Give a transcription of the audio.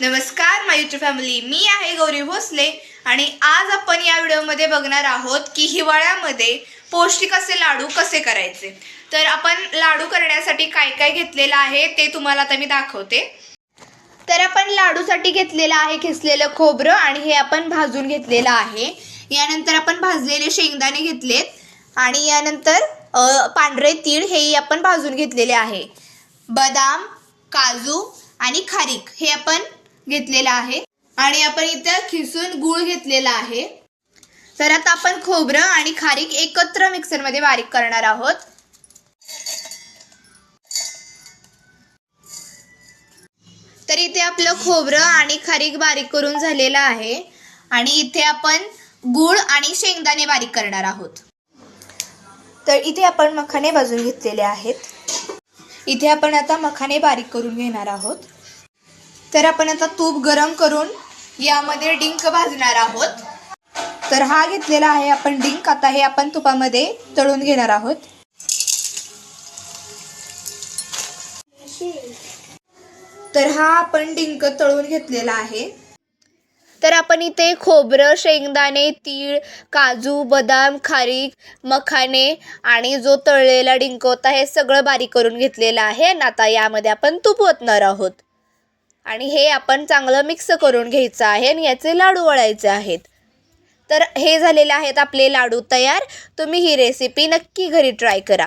नमस्कार माय फॅमिली मी आहे गौरी भोसले आणि आज आपण या व्हिडिओमध्ये बघणार आहोत की हिवाळ्यामध्ये पौष्टिक असे लाडू कसे करायचे. तर आपण लाडू करण्यासाठी काय काय घेतलेलं आहे ते तुम्हाला आता मी दाखवते. तर आपण लाडूसाठी घेतलेलं आहे खेचलेलं खोबरं आणि हे आपण भाजून घेतलेलं आहे. यानंतर आपण भाजलेले शेंगदाणे घेतलेत आणि यानंतर पांढरे तीळ हेही आपण भाजून घेतलेले आहे. बदाम काजू आणि खारीक हे आपण घेतलेलं आहे आणि आपण इथं खिसून गूळ घेतलेला आहे. तर आता आपण खोबरं आणि खारीक एकत्र मिक्सरमध्ये बारीक करणार आहोत. तर इथे आपलं खोबरं आणि खारीक बारीक करून झालेलं आहे आणि इथे आपण गूळ आणि शेंगदाणे बारीक करणार आहोत. तर इथे आपण मखाने भाजून घेतलेले आहेत. इथे आपण आता मखाने बारीक करून घेणार आहोत. तर आपण आता तूप गरम करून यामध्ये डिंक भाजणार आहोत. तर हा घेतलेला आहे आपण डिंक. आता हे आपण तुपामध्ये तळून घेणार आहोत. तर हा आपण डिंक तळून घेतलेला आहे. तर आपण इथे खोबरं शेंगदाणे तीळ काजू बदाम खारीक मखाने आणि जो तळलेला डिंक होता हे सगळं बारीक करून घेतलेलं आहे. आणि आता यामध्ये आपण तूप ओतणार आहोत. आणि हे आपण चांगलं मिक्स करून घ्यायचं आहे आणि याचे लाडू वळायचे आहेत. तर हे झालेले आहेत आपले लाडू तयार. तुम्ही ही रेसिपी नक्की घरी ट्राय करा.